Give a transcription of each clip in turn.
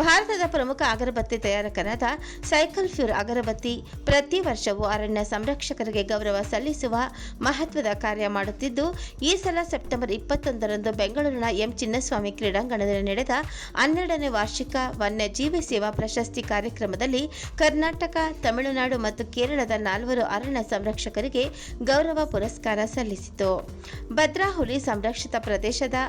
ಭಾರತದ ಪ್ರಮುಖ ಅಗರಬತ್ತಿ ತಯಾರಕರಾದ ಸೈಕಲ್ ಫ್ಯೂರ್ ಅಗರಬತ್ತಿ ಪ್ರತಿ ವರ್ಷವೂ ಅರಣ್ಯ ಸಂರಕ್ಷಕರಿಗೆ ಗೌರವ ಸಲ್ಲಿಸುವ ಮಹತ್ವದ ಕಾರ್ಯ ಮಾಡುತ್ತಿದ್ದು, ಈ ಸಲ ಸೆಪ್ಟೆಂಬರ್ ಇಪ್ಪತ್ತೊಂದರಂದು ಬೆಂಗಳೂರಿನ ಎಂ ಚಿನ್ನಸ್ವಾಮಿ ಕ್ರೀಡಾಂಗಣದಲ್ಲಿ ನಡೆದ ಹನ್ನೆರಡನೇ ವಾರ್ಷಿಕ ವನ್ಯಜೀವಿ ಸೇವಾ ಪ್ರಶಸ್ತಿ ಕಾರ್ಯಕ್ರಮದಲ್ಲಿ ಕರ್ನಾಟಕ, ತಮಿಳುನಾಡು ಮತ್ತು ಕೇರಳದ ನಾಲ್ವರು ಅರಣ್ಯ ಸಂರಕ್ಷಕರಿಗೆ ಗೌರವ ಪುರಸ್ಕಾರ ಸಲ್ಲಿಸಿತು. ಭದ್ರಾ ಹುಲಿ ಸಂರಕ್ಷಿತ ಪ್ರದೇಶದ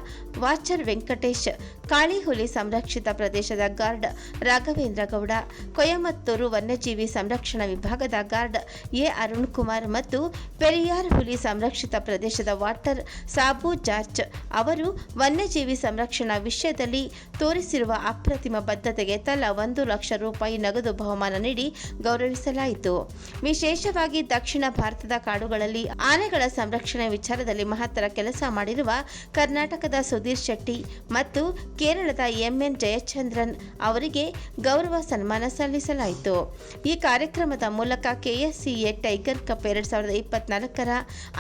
ವಾಚರ್ ವೆಂಕಟೇಶ್ ಕಾಳಿ ಹುಲಿ ಸಂರಕ್ಷಿತ ಪ್ರದೇಶದ ಗಾರ್ಡ್ ರಾಘವೇಂದ್ರ ಗೌಡ, ಕೊಯಮತ್ತೂರು ವನ್ಯಜೀವಿ ಸಂರಕ್ಷಣಾ ವಿಭಾಗದ ಗಾರ್ಡ್ ಎ ಅರುಣ್ ಕುಮಾರ್ ಮತ್ತು ಪೆರಿಯಾರ್ ಹುಲಿ ಸಂರಕ್ಷಿತ ಪ್ರದೇಶದ ವಾಟರ್ ಸಾಬು ಜಾರ್ಜ್ ಅವರು ವನ್ಯಜೀವಿ ಸಂರಕ್ಷಣಾ ವಿಷಯದಲ್ಲಿ ತೋರಿಸಿರುವ ಅಪ್ರತಿಮ ಬದ್ಧತೆಗೆ ತಲಾ ಒಂದು ಲಕ್ಷ ರೂಪಾಯಿ ನಗದು ಬಹುಮಾನ ನೀಡಿ ಗೌರವಿಸಲಾಯಿತು. ವಿಶೇಷವಾಗಿ ದಕ್ಷಿಣ ಭಾರತದ ಕಾಡುಗಳಲ್ಲಿ ಆನೆಗಳ ಸಂರಕ್ಷಣೆ ವಿಚಾರದಲ್ಲಿ ಮಹತ್ತರ ಕೆಲಸ ಮಾಡಿರುವ ಕರ್ನಾಟಕದ ಸುಧೀರ್ ಶೆಟ್ಟಿ ಮತ್ತು ಕೇರಳದ ಎಂಎನ್ ಜಯಚಂದ್ರನ್ ಅವರಿಗೆ ಗೌರವ ಸನ್ಮಾನ ಸಲ್ಲಿಸಲಾಯಿತು. ಈ ಕಾರ್ಯಕ್ರಮದ ಮೂಲಕ ಕೆಎಸ್ಸಿಎ ಟೈಗರ್ ಕಪ್ ಎರಡ್ ಸಾವಿರದ ಇಪ್ಪತ್ನಾಲ್ಕರ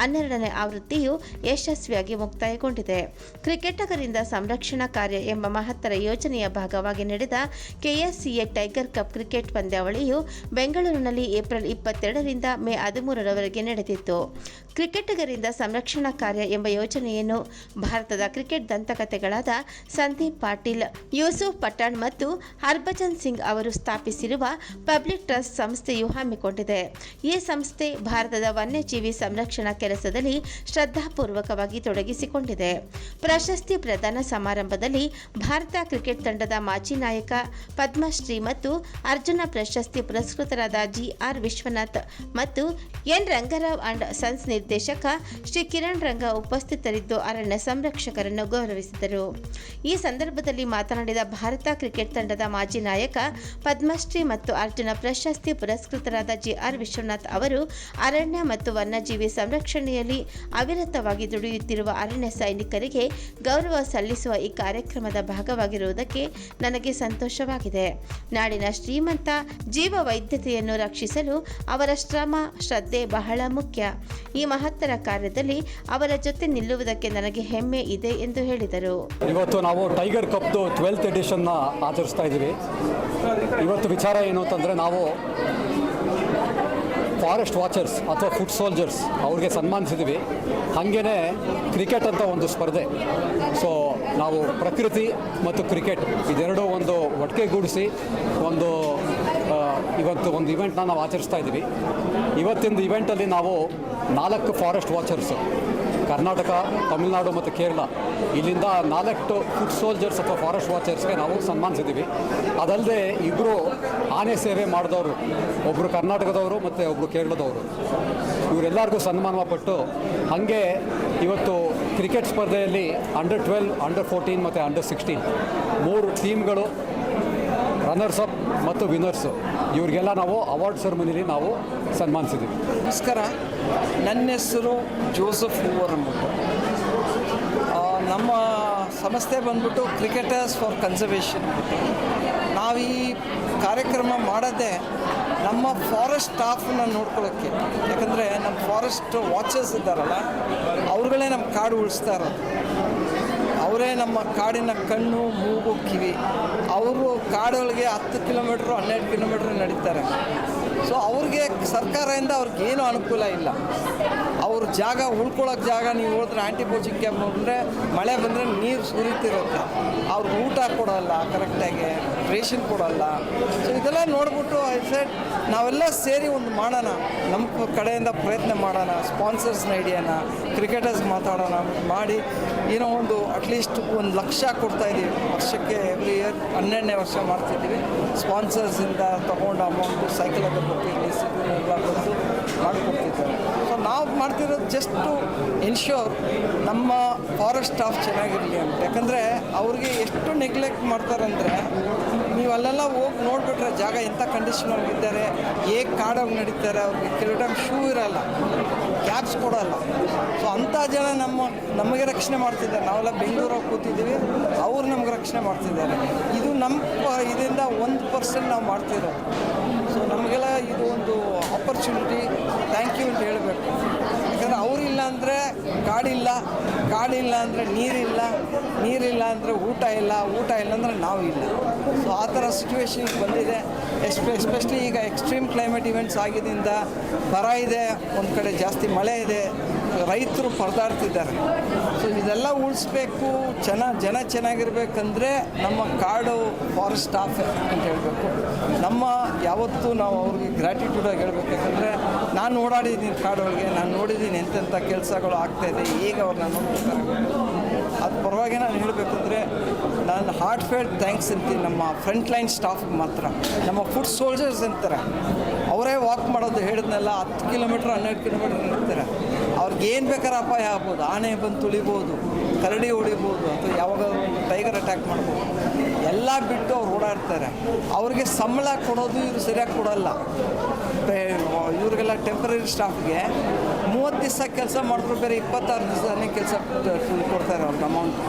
ಹನ್ನೆರಡನೇ ಆವೃತ್ತಿಯು ಯಶಸ್ವಿಯಾಗಿ ಮುಕ್ತಾಯಗೊಂಡಿದೆ. ಕ್ರಿಕೆಟಗರಿಂದ ಸಂರಕ್ಷಣಾ ಕಾರ್ಯ ಎಂಬ ಮಹತ್ತರ ಯೋಜನೆಯ ಭಾಗವಾಗಿ ನಡೆದ ಕೆಎಸ್ಸಿಎ ಟೈಗರ್ ಕಪ್ ಕ್ರಿಕೆಟ್ ಪಂದ್ಯಾವಳಿಯು ಬೆಂಗಳೂರಿನಲ್ಲಿ ಏಪ್ರಿಲ್ ಇಪ್ಪತ್ತೆರಡರಿಂದ ಮೇ ಹದಿಮೂರರವರೆಗೆ ನಡೆದಿತ್ತು. ಕ್ರಿಕೆಟಿಗರಿಂದ ಸಂರಕ್ಷಣಾ ಕಾರ್ಯ ಎಂಬ ಯೋಜನೆಯನ್ನು ಭಾರತದ ಕ್ರಿಕೆಟ್ ದಂತಕಥೆಗಳಾದ ಸಂದೀಪ್ ಪಾಟೀಲ್, ಯೂಸುಫ್ ಪಠಾಣ್ ಮತ್ತು ಹರ್ಭಜನ್ ಸಿಂಗ್ ಅವರು ಸ್ಥಾಪಿಸಿರುವ ಪಬ್ಲಿಕ್ ಟ್ರಸ್ಟ್ ಸಂಸ್ಥೆಯು ಹಮ್ಮಿಕೊಂಡಿದೆ. ಈ ಸಂಸ್ಥೆ ಭಾರತದ ವನ್ಯಜೀವಿ ಸಂರಕ್ಷಣಾ ಕೆಲಸದಲ್ಲಿ ಶ್ರದ್ಧಾಪೂರ್ವಕವಾಗಿ ತೊಡಗಿಸಿಕೊಂಡಿದೆ. ಪ್ರಶಸ್ತಿ ಪ್ರದಾನ ಸಮಾರಂಭದಲ್ಲಿ ಭಾರತ ಕ್ರಿಕೆಟ್ ತಂಡದ ಮಾಜಿ ನಾಯಕ ಪದ್ಮಶ್ರೀ ಮತ್ತು ಅರ್ಜುನ ಪ್ರಶಸ್ತಿ ಪುರಸ್ಕೃತರಾದ ಜಿಆರ್ ವಿಶ್ವನಾಥ್ ಮತ್ತು ಎನ್ ರಂಗರಾವ್ ಅಂಡ್ ಸನ್ಸ್ ನಿರ್ದೇಶಕ ಶ್ರೀ ಕಿರಣ್ ರಂಗ ಉಪಸ್ಥಿತರಿದ್ದು ಅರಣ್ಯ ಸಂರಕ್ಷಕರನ್ನು ಗೌರವಿಸಿದರು. ಈ ಸಂದರ್ಭದಲ್ಲಿ ಮಾತನಾಡಿದ ಭಾರತ ಕ್ರಿಕೆಟ್ ತಂಡದ ಮಾಜಿ ನಾಯಕ ಪದ್ಮಶ್ರೀ ಮತ್ತು ಅರ್ಜುನ ಪ್ರಶಸ್ತಿ ಪುರಸ್ಕೃತರಾದ ಜಿಆರ್ ವಿಶ್ವನಾಥ್ ಅವರು ಅರಣ್ಯ ಮತ್ತು ವನ್ಯಜೀವಿ ಸಂರಕ್ಷಣೆಯಲ್ಲಿ ಅವಿರತವಾಗಿ ದುಡಿಯುತ್ತಿರುವ ಅರಣ್ಯ ಸೈನಿಕರಿಗೆ ಗೌರವ ಸಲ್ಲಿಸುವ ಈ ಕಾರ್ಯಕ್ರಮದ ಭಾಗವಾಗಿರುವುದಕ್ಕೆ ನನಗೆ ಸಂತೋಷವಾಗಿದೆ. ನಾಡಿನ ಶ್ರೀಮಂತ ಜೀವ ವೈದ್ಯತೆಯನ್ನು ರಕ್ಷಿಸಲು ಅವರ ಶ್ರಮ, ಶ್ರದ್ಧೆ ಬಹಳ ಮುಖ್ಯ. ಈ ಮಹತ್ತರ ಕಾರ್ಯದಲ್ಲಿ ಅವರ ಜೊತೆ ನಿಲ್ಲುವುದಕ್ಕೆ ನನಗೆ ಹೆಮ್ಮೆ ಇದೆ ಎಂದು ಹೇಳಿದರು. ಇವತ್ತು ನಾವು ಟೈಗರ್ ಕಪ್ದು ಟ್ವೆಲ್ತ್ ಎಡಿಷನ್ನ ಆಚರಿಸ್ತಾ ಇದ್ದೀವಿ. ಇವತ್ತು ವಿಚಾರ ಏನು ಅಂತಂದರೆ ನಾವು ಫಾರೆಸ್ಟ್ ವಾಚರ್ಸ್ ಅಥವಾ ಫುಡ್ ಸೋಲ್ಜರ್ಸ್ ಅವ್ರಿಗೆ ಸನ್ಮಾನಿಸಿದ್ದೀವಿ ಹಾಗೇ ಕ್ರಿಕೆಟ್ ಅಂತ ಒಂದು ಸ್ಪರ್ಧೆ. ಸೊ ನಾವು ಪ್ರಕೃತಿ ಮತ್ತು ಕ್ರಿಕೆಟ್ ಇದೆರಡೂ ಒಂದು ಒಟ್ಟಿಗೆಗೂಡಿಸಿ ಒಂದು ಇವತ್ತು ಒಂದು ಇವೆಂಟ್ನ ನಾವು ಆಚರಿಸ್ತಾ ಇದ್ದೀವಿ. ಇವತ್ತಿನ ಇವೆಂಟಲ್ಲಿ ನಾವು ನಾಲ್ಕು ಫಾರೆಸ್ಟ್ ವಾಚರ್ಸು ಕರ್ನಾಟಕ, ತಮಿಳುನಾಡು ಮತ್ತು ಕೇರಳ. ಇಲ್ಲಿಂದ ನಾಲ್ಕು ಫುಡ್ ಸೋಲ್ಜರ್ಸ್ ಅಥವಾ ಫಾರೆಸ್ಟ್ ವಾಚರ್ಸ್ಗೆ ನಾವು ಸನ್ಮಾನಿಸಿದ್ದೀವಿ. ಅದಲ್ಲದೆ ಇಬ್ಬರು ಆನೆ ಸೇವೆ ಮಾಡಿದವರು ಒಬ್ಬರು ಕರ್ನಾಟಕದವರು ಮತ್ತು ಒಬ್ಬರು ಕೇರಳದವರು. ಇವರೆಲ್ಲರಿಗೂ ಸನ್ಮಾನ ಪಟ್ಟು ಹಾಗೆ ಇವತ್ತು ಕ್ರಿಕೆಟ್ ಸ್ಪರ್ಧೆಯಲ್ಲಿ ಅಂಡರ್ ಟ್ವೆಲ್ ಅಂಡರ್ ಫೋರ್ಟೀನ್ ಮತ್ತು ಅಂಡರ್ ಸಿಕ್ಸ್ಟೀನ್ ಮೂರು ಟೀಮ್ಗಳು ರನ್ನರ್ಸ್ ಅಪ್ ಮತ್ತು ವಿನ್ನರ್ಸು. ಇವರಿಗೆಲ್ಲ ನಾವು ಅವಾರ್ಡ್ ಸೆರೆಮನಿಲಿ ನಾವು ಸನ್ಮಾನಿಸಿದ್ದೀವಿ. ನಮಸ್ಕಾರ. ನನ್ನ ಹೆಸರು ಜೋಸಫ್ ಹೂವರ್ ಅಂದ್ಬಿಟ್ಟು. ನಮ್ಮ ಸಂಸ್ಥೆ ಬಂದ್ಬಿಟ್ಟು ಕ್ರಿಕೆಟರ್ಸ್ ಫಾರ್ ಕನ್ಸರ್ವೇಷನ್. ನಾವು ಈ ಕಾರ್ಯಕ್ರಮ ಮಾಡೋದೇ ನಮ್ಮ ಫಾರೆಸ್ಟ್ ಸ್ಟಾಫನ್ನ ನೋಡ್ಕೊಳ್ಳೋಕ್ಕೆ ಯಾಕಂದರೆ ನಮ್ಮ ಫಾರೆಸ್ಟ್ ವಾಚರ್ಸ್ ಇದ್ದಾರಲ್ಲ, ಅವ್ರುಗಳೇ ನಮ್ಮ ಕಾಡು ಉಳಿಸ್ತಾ ಇರೋದು. ಅವರೇ ನಮ್ಮ ಕಾಡಿನ ಕಣ್ಣು, ಮೂಗು, ಕಿವಿ ಅವರು ಕಾಡುಗಳಿಗೆ ಹತ್ತು ಕಿಲೋಮೀಟ್ರ್ ಹನ್ನೆರಡು ಕಿಲೋಮೀಟ್ರ್ ನಡೀತಾರೆ. ಸೊ ಅವ್ರಿಗೆ ಸರ್ಕಾರದಿಂದ ಅವ್ರಿಗೆ ಏನು ಅನುಕೂಲ ಇಲ್ಲ. ಅವ್ರ ಜಾಗ ಉಳ್ಕೊಳ್ಳೋಕೆ ಜಾಗ, ನೀವು ಹೋದ್ರೆ ಆಂಟಿಬೋಜಿಕ್ ಕ್ಯಾಂಪ್ ನೋಡಿದ್ರೆ ಮಳೆ ಬಂದರೆ ನೀರು ಸುರಿತಿರುತ್ತೆ. ಅವ್ರಿಗೆ ಊಟ ಕೊಡೋಲ್ಲ, ಕರೆಕ್ಟಾಗಿ ರೇಷನ್ ಕೊಡೋಲ್ಲ. ಸೊ ಇದೆಲ್ಲ ನೋಡ್ಬಿಟ್ಟು ಐ ಸೆಡ್ ನಾವೆಲ್ಲ ಸೇರಿ ಒಂದು ಮಾಡೋಣ. ನಮ್ಮ ಕಡೆಯಿಂದ ಪ್ರಯತ್ನ ಮಾಡೋಣ ಸ್ಪಾನ್ಸರ್ಸ್ನ ಹಿಡಿಯೋಣ ಕ್ರಿಕೆಟರ್ಸ್ ಮಾತಾಡೋಣ ಮಾಡಿ. ಏನೋ ಒಂದು ಅಟ್ಲೀಸ್ಟ್ ಒಂದು ಲಕ್ಷ ಕೊಡ್ತಾ ಇದ್ದೀವಿ ವರ್ಷಕ್ಕೆ ಎವ್ರಿ ಇಯರ್ ಹನ್ನೆರಡನೇ ವರ್ಷ ಮಾಡ್ತಿದ್ದೀವಿ. ಸ್ಪಾನ್ಸರ್ಸಿಂದ ತೊಗೊಂಡು ಅಮೌಂಟು ಸೈಕಲ್ ಅಗರಬತ್ತಿ ಎಲ್ಲ ಬಂದು ಮಾಡಿಕೊಡ್ತಿದ್ದಾರೆ. ಸೊ ನಾವು ಮಾಡ್ತಿರೋದು ಜಸ್ಟ್ ಟು ನಮ್ಮ ಫಾರೆಸ್ಟ್ ಸ್ಟಾಫ್ ಚೆನ್ನಾಗಿರಲಿ ಅಂತ. ಯಾಕಂದರೆ ಅವ್ರಿಗೆ ಎಷ್ಟು ನೆಗ್ಲೆಕ್ಟ್ ಮಾಡ್ತಾರಂದರೆ ನೀವು ಅಲ್ಲೆಲ್ಲ ಹೋಗಿ ನೋಡಿಬಿಟ್ರೆ ಜಾಗ ಎಂಥ ಕಂಡೀಷನ್ ಇದ್ದಾರೆ, ಹೇಗೆ ಕಾಡೋಗಿ ನಡೀತಾರೆ, ಅವ್ರಿಗೆ ಕೆಲವು ಟೈಮ್ ಶೂ ಇರಲ್ಲ ಕ್ಯಾಬ್ಸ್ ಕೊಡೋಲ್ಲ. ಸೊ ಅಂಥ ಜನ ನಮ್ಮ, ನಮಗೆ ರಕ್ಷಣೆ ಮಾಡ್ತಿದ್ದಾರೆ. ನಾವೆಲ್ಲ ಬೆಂಗಳೂರಾಗ ಕೂತಿದ್ದೀವಿ, ಅವ್ರು ನಮ್ಗೆ ರಕ್ಷಣೆ ಮಾಡ್ತಿದ್ದಾರೆ. ಇದು ನಮ್ಮ ಇದರಿಂದ ಒಂದು ಪರ್ಸೆಂಟ್ ನಾವು ಮಾಡ್ತಿರೋದು. ಸೊ ನಮಗೆಲ್ಲ ಇದು ಒಂದು ಆಪರ್ಚುನಿಟಿ ಥ್ಯಾಂಕ್ ಯು ಅಂತ ಹೇಳಬೇಕು. ಯಾಕಂದರೆ ಅವರಿಲ್ಲ ಅಂದರೆ ಕಾಡಿಲ್ಲ ಕಾಡಿಲ್ಲ ಅಂದರೆ ನೀರಿಲ್ಲ ನೀರಿಲ್ಲ ಅಂದರೆ ಊಟ ಇಲ್ಲ ಊಟ ಇಲ್ಲ ಅಂದರೆ ನಾವು ಇಲ್ಲ ಸೊ ಆ ಥರ ಸಿಚುವೇಶನ್ಗೆ ಬಂದಿದೆ. ಎಸ್ಪೆ ಎಸ್ಪೆಷಲಿ ಈಗ ಎಕ್ಸ್ಟ್ರೀಮ್ ಕ್ಲೈಮೇಟ್ ಇವೆಂಟ್ಸ್ ಆಗಿದ್ದರಿಂದ ಬರ ಇದೆ, ಒಂದು ಕಡೆ ಜಾಸ್ತಿ ಮಳೆ ಇದೆ, ರೈತರು ಪರದಾಡ್ತಿದ್ದಾರೆ. ಸೊ ಇದೆಲ್ಲ ಉಳಿಸ್ಬೇಕು, ಜನ ಜನ ಚೆನ್ನಾಗಿರ್ಬೇಕಂದ್ರೆ ನಮ್ಮ ಕಾಡು ಫಾರೆಸ್ಟ್ ಆಫ್ ಅಂತ ಹೇಳಬೇಕು. ನಮ್ಮ ಯಾವತ್ತೂ ನಾವು ಅವ್ರಿಗೆ ಗ್ರ್ಯಾಟಿಟ್ಯೂಡಾಗಿ ಹೇಳ್ಬೇಕಂದ್ರೆ ನಾನು ಓಡಾಡಿದ್ದೀನಿ ಕಾಡೊಳಗೆ, ನಾನು ನೋಡಿದ್ದೀನಿ ಎಂತೆಂಥ ಕೆಲಸಗಳು ಆಗ್ತಾಯಿದೆ ಈಗ ಅವ್ರನ್ನ ನೋಡ್ತಾರೆ ಅದು ಪರವಾಗಿ ನಾನು ಹೇಳಬೇಕಂದ್ರೆ ನಾನು ಹಾರ್ಟ್ ಫೇಲ್ ಥ್ಯಾಂಕ್ಸ್ ಅಂತೀನಿ ನಮ್ಮ ಫ್ರಂಟ್ ಲೈನ್ ಸ್ಟಾಫ್ಗೆ ಮಾತ್ರ. ನಮ್ಮ ಫುಡ್ ಸೋಲ್ಜರ್ಸ್ ಅಂತಾರೆ. ಅವರೇ ವಾಕ್ ಮಾಡೋದು ಹೇಳಿದ್ನೆಲ್ಲ, ಹತ್ತು ಕಿಲೋಮೀಟ್ರ್ ಹನ್ನೆರಡು ಕಿಲೋಮೀಟ್ರ್ ನಿಲ್ತಾರೆ ಅವ್ರಿಗೆ ಏನು ಬೇಕಾದ್ರೆ ಅಪಾಯ ಆಗ್ಬೋದು. ಆನೆ ಬಂದು ತುಳಿಬೋದು, ಕರಡಿ ಹೊಡಿಬೋದು, ಅಥವಾ ಯಾವಾಗ ಟೈಗರ್ ಅಟ್ಯಾಕ್ ಮಾಡ್ಬೋದು. ಎಲ್ಲ ಬಿಟ್ಟು ಅವ್ರು ಓಡಾಡ್ತಾರೆ. ಅವ್ರಿಗೆ ಸಂಬಳ ಕೊಡೋದು ಇವರು ಸರಿಯಾಗಿ ಕೊಡೋಲ್ಲ. ಇವ್ರಿಗೆಲ್ಲ ಟೆಂಪ್ರರಿ ಸ್ಟಾಫ್ಗೆ ಮೂವತ್ತು ದಿವಸ ಕೆಲಸ ಮಾಡಿದ್ರು ಬೇರೆ ಇಪ್ಪತ್ತಾರು ದಿವಸನೇ ಕೆಲಸ ಕೊಡ್ತಾರೆ ಅವ್ರಿಗೆ ಅಮೌಂಟ್